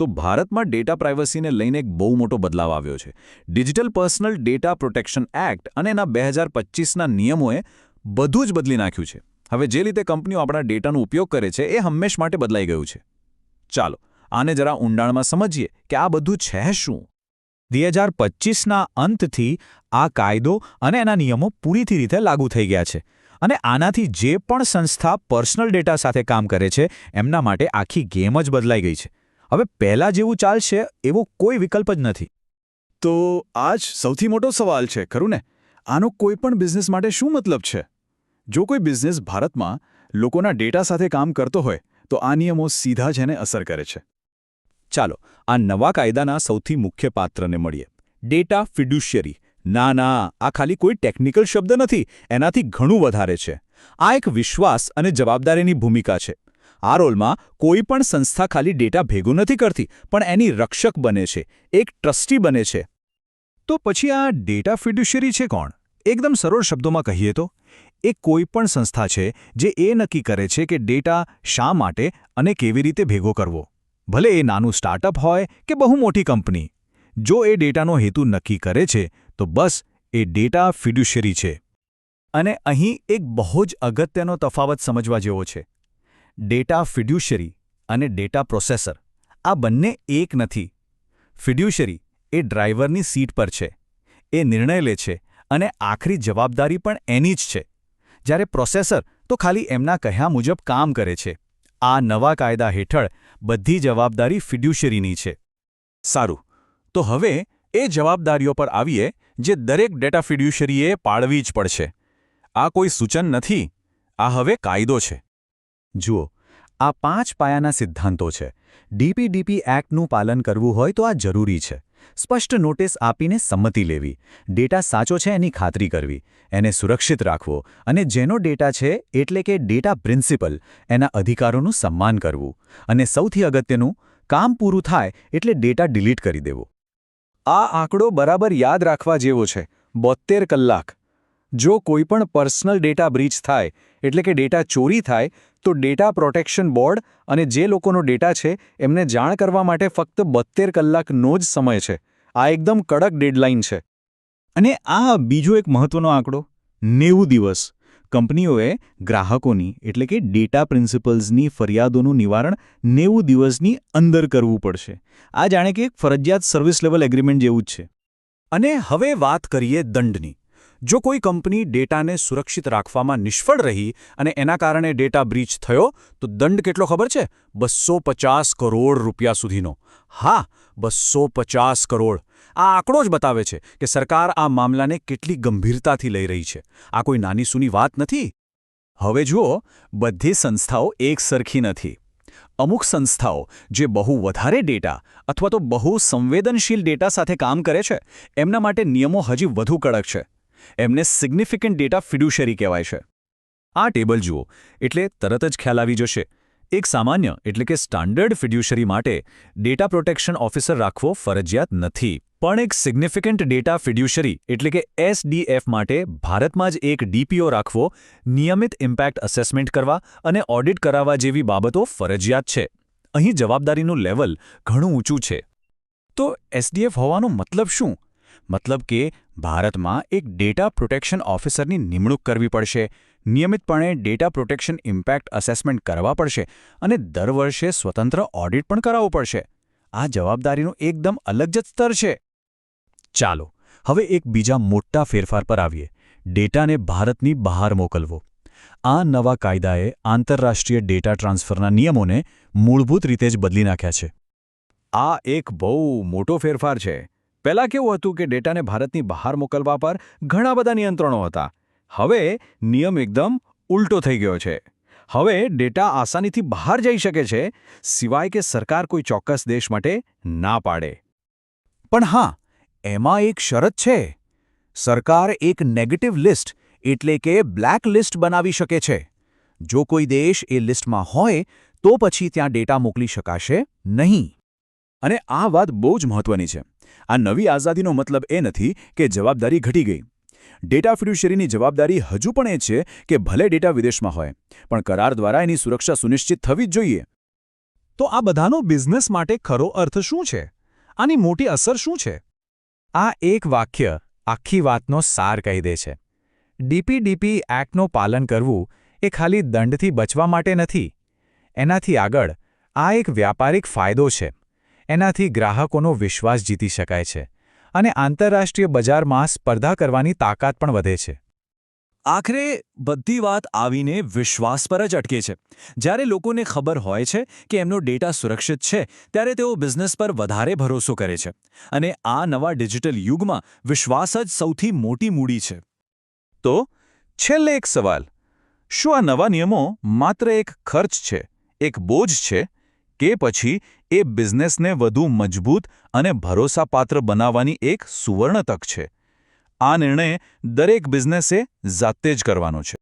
તો ભારતમાં ડેટા પ્રાઇવસીને લઈને એક બહુ મોટો બદલાવ આવ્યો છે. Digital personal data protection act અને એના બે હજાર પચીસના નિયમોએ બધું જ બદલી નાખ્યું છે. હવે જે રીતે કંપનીઓ આપણા ડેટાનો ઉપયોગ કરે છે, એ હંમેશ માટે બદલાઈ ગયું છે. ચાલો, આને જરા ઊંડાણમાં સમજીએ કે આ બધું છે શું? બે હજાર પચીસના અંતથી આ કાયદો અને એના નિયમો પૂરીથી રીતે લાગુ થઈ ગયા છે. અને આનાથી જે પણ સંસ્થા પર્સનલ ડેટા સાથે કામ કરે છે, એમના માટે આખી ગેમ જ બદલાઈ ગઈ છે. હવે પહેલાં જેવું ચાલશે એવો કોઈ વિકલ્પ જ નથી. તો આ જ સૌથી મોટો સવાલ છે ખરું ને? આનો કોઈ પણ બિઝનેસ માટે શું મતલબ છે? જો કોઈ બિઝનેસ ભારતમાં લોકોના ડેટા સાથે કામ કરતો હોય તો આ નિયમો સીધા જ એને અસર કરે છે. ચાલો આ નવા કાયદાના સૌથી મુખ્ય પાત્રને મળીએ. Data fiduciary. ના ના આ ખાલી કોઈ ટેકનિકલ શબ્દ નથી એનાથી ઘણું વધારે છે. આ એક વિશ્વાસ અને જવાબદારીની ભૂમિકા છે. આ રોલમાં કોઈ પણ સંસ્થા ખાલી ડેટા ભેગું નથી કરતી, પણ એની રક્ષક બને છે, એક ટ્રસ્ટી બને છે. તો પછી આ ડેટા ફિડ્યુશરી છે કોણ? એકદમ સરળ શબ્દોમાં કહીએ તો, એ કોઈ પણ સંસ્થા છે જે એ નક્કી કરે છે કે ડેટા શા માટે અને કેવી રીતે ભેગો કરવો. ભલે એ નાનું સ્ટાર્ટઅપ હોય કે બહુ મોટી કંપની, જો એ ડેટાનો હેતુ નક્કી કરે છે, તો બસ એ ડેટા ફિડ્યુશરી છે. અને અહીં એક બહુ જ અગત્યનો તફાવત સમજવા જેવો છે. ડેટા ફિડ્યુશરી અને ડેટા પ્રોસેસર. આ બંને એક નથી. ફિડ્યુશરી એ ડ્રાઈવરની સીટ પર છે. એ નિર્ણય લે છે અને આખરી જવાબદારી પણ એની જ છે. જ્યારે પ્રોસેસર તો ખાલી એમના કહ્યા મુજબ કામ કરે છે. આ નવા કાયદા હેઠળ બધી જવાબદારી ફિડ્યુશરીની છે. સારું. તો હવે એ જવાબદારીઓ પર આવીએ જે દરેક ડેટા ફિડ્યુશરીએ પાળવી જ પડશે. આ કોઈ સૂચન નથી. આ હવે કાયદો છે. જુઓ, આ પાંચ પાયાના સિદ્ધાંતો છે. ડીપીડીપી એક્ટનું પાલન કરવું હોય તો આ જરૂરી છે. સ્પષ્ટ નોટિસ આપીને સંમતિ લેવી. ડેટા સાચો છે એની ખાતરી કરવી. એને સુરક્ષિત રાખવો. અને જેનો ડેટા છે, એટલે કે ડેટા પ્રિન્સિપલ, એના અધિકારોનું સન્માન કરવું. અને સૌથી અગત્યનું, કામ પૂરું થાય એટલે ડેટા ડિલીટ કરી દેવો. આ આંકડો બરાબર યાદ રાખવા જેવો છે. બોત્તેર કલાક. જો કોઈપણ પર્સનલ ડેટા બ્રીચ થાય, એટલે કે ડેટા ચોરી થાય તો ડેટા પ્રોટેક્શન બોર્ડ અને જે લોકોનો ડેટા છે, એમને જાણ કરવા માટે ફક્ત બત્તેર કલાકનો જ સમય છે. આ એકદમ કડક ડેડલાઇન છે. અને આ બીજો એક મહત્વનો આંકડો, નેવું દિવસ. કંપનીઓએ ગ્રાહકોની, એટલે કે ડેટા પ્રિન્સિપલ્સની ફરિયાદોનું નિવારણ નેવું દિવસની અંદર કરવું પડશે. આ જાણે કે એક ફરજિયાત સર્વિસ લેવલ એગ્રીમેન્ટ જેવું જ છે. અને હવે વાત કરીએ દંડની. જો કોઈ કંપની ડેટાને સુરક્ષિત રાખવામાં નિષ્ફળ રહી અને એના કારણે ડેટા બ્રીચ થયો, તો દંડ કેટલો ખબર છે? બસો કરોડ રૂપિયા સુધીનો. હા બસો કરોડ. આ આંકડો જ બતાવે છે કે સરકાર આ મામલાને કેટલી ગંભીરતાથી લઈ રહી છે. આ કોઈ નાની સૂની વાત નથી? હવે જુઓ, બધી સંસ્થાઓ એક સરખી નથી. અમુક સંસ્થાઓ જે બહુ વધારે ડેટા અથવા તો બહુ સંવેદનશીલ ડેટા સાથે કામ કરે છે, એમના માટે નિયમો હજી વધુ કડક છે. એમને સિગ્નિફિકન્ટ ડેટા ફિડ્યુશરી કહેવાય છે. આ ટેબલ જુઓ, એટલે તરત જ ખ્યાલ આવી જશે. એક સામાન્ય, એટલે કે સ્ટાન્ડર્ડ ફિડ્યુશરી માટે ડેટા પ્રોટેક્શન ઓફિસર રાખવો ફરજિયાત નથી. પણ એક સિગ્નિફિકન્ટ ડેટા ફિડ્યુશરી એટલે કે એસડીએફ માટે ભારતમાં જ એક ડીપીઓ રાખવો, નિયમિત ઇમ્પેક્ટ અસેસમેન્ટ કરવા અને ઓડિટ કરાવવા જેવી બાબતો ફરજિયાત છે. અહીં જવાબદારીનું લેવલ ઘણું ઊંચું છે. તો એસડીએફ હોવાનો મતલબ શું? મતલબ કે ભારતમાં એક ડેટા પ્રોટેક્શન ઓફિસરની નિમણૂક કરવી પડશે. નિયમિતપણે ડેટા પ્રોટેક્શન ઇમ્પેક્ટ અસેસમેન્ટ કરવા પડશે અને દર વર્ષે સ્વતંત્ર ઓડિટ પણ કરાવવું પડશે. આ જવાબદારીનું એકદમ અલગ જ સ્તર છે. ચાલો, હવે એક બીજા મોટા ફેરફાર પર આવીએ. ડેટાને ભારતની બહાર મોકલવો. આ નવા કાયદાએ આંતરરાષ્ટ્રીય ડેટા ટ્રાન્સફરના નિયમોને મૂળભૂત રીતે જ બદલી નાખ્યા છે. આ એક બહુ મોટો ફેરફાર છે. પહેલાં કેવું હતું કે ડેટાને ભારતની બહાર મોકલવા પર ઘણા બધા નિયંત્રણો હતા. હવે નિયમ એકદમ ઉલટો થઈ ગયો છે. હવે ડેટા આસાનીથી બહાર જઈ શકે છે, સિવાય કે સરકાર કોઈ ચોક્કસ દેશ માટે ના પાડે. પણ હા, એમાં એક શરત છે. સરકાર એક નેગેટિવ લિસ્ટ એટલે કે બ્લેક લિસ્ટ બનાવી શકે છે. જો કોઈ દેશ એ લિસ્ટમાં હોય, તો પછી ત્યાં ડેટા મોકલી શકાશે નહીં. અને આ વાત બહુ જ મહત્વની છે. આ નવી આઝાદીનો મતલબ એ નથી કે જવાબદારી ઘટી ગઈ. ડેટા ફિડ્યુશરીની જવાબદારી હજુ પણ એ છે કે ભલે ડેટા વિદેશમાં હોય, પણ કરાર દ્વારા એની સુરક્ષા સુનિશ્ચિત થવી જ જોઈએ. તો આ બધાનો બિઝનેસ માટે ખરો અર્થ શું છે? આની મોટી અસર શું છે? આ એક વાક્ય આખી વાતનો સાર કહી દે છે. ડીપીડીપી એક્ટનું પાલન કરવું એ ખાલી દંડથી બચવા માટે નથી. એનાથી આગળ આ એક વ્યાપારિક ફાયદો છે. એનાથી ગ્રાહકોનો વિશ્વાસ જીતી શકાય છે અને આંતરરાષ્ટ્રીય બજારમાં સ્પર્ધા કરવાની તાકાત પણ વધે છે. આખરે બધી વાત આવીને વિશ્વાસ પર જ અટકે છે. જ્યારે લોકોને ખબર હોય છે કે એમનો ડેટા સુરક્ષિત છે ત્યારે તેઓ બિઝનેસ પર વધારે ભરોસો કરે છે. અને આ નવા ડિજિટલ યુગમાં વિશ્વાસ જ સૌથી મોટી મૂડી છે. તો છેલ્લે એક સવાલ. શું આ નવા નિયમો માત્ર એક ખર્ચ છે એક બોજ છે કે પછી એ બિઝનેસને વધુ મજબૂત અને ભરોસાપાત્ર બનાવવાની એક સુવર્ણ તક છે. આ નિર્ણય દરેક બિઝનેસે જાતે જ કરવાનો છે.